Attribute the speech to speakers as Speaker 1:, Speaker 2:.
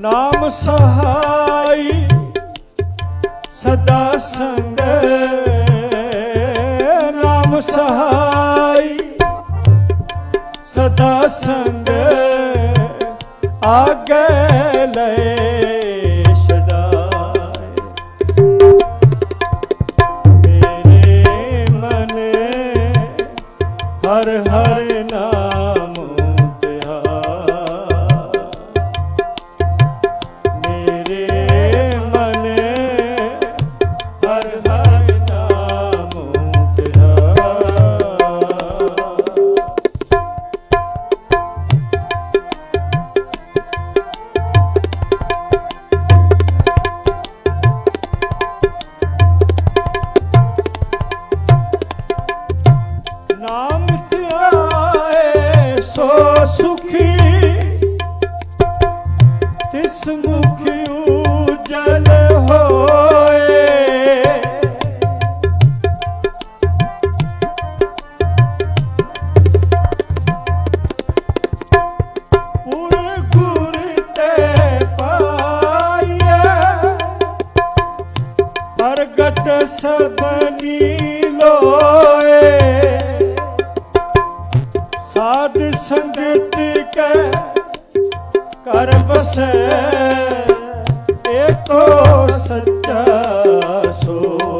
Speaker 1: ਨਾਮ ਸਹਾਈ ਸਦਾ ਸੰਗ ਨਾਮ ਸਹਾਈ ਸਦਾ ਸੰਗ ਆਗੇ ਲੈ ਮਨ ਹਰ ਹਰ ਨਾਮ ਸੋ ਸੁਖੀ ਤਿਸ ਮੁਖ ਉਜਲ ਹੋਏ। ਪੁਰ ਗੁਰ ਤੇ ਪਾਈਏ ਪ੍ਰਗਟ ਸਬਨੀ ਲੋਏ ਸਾਧ ਸੰਗਤ ਕੈ ਕਰ ਬਸੈ ਏਕੋ ਸੱਚਾ ਸੋਏ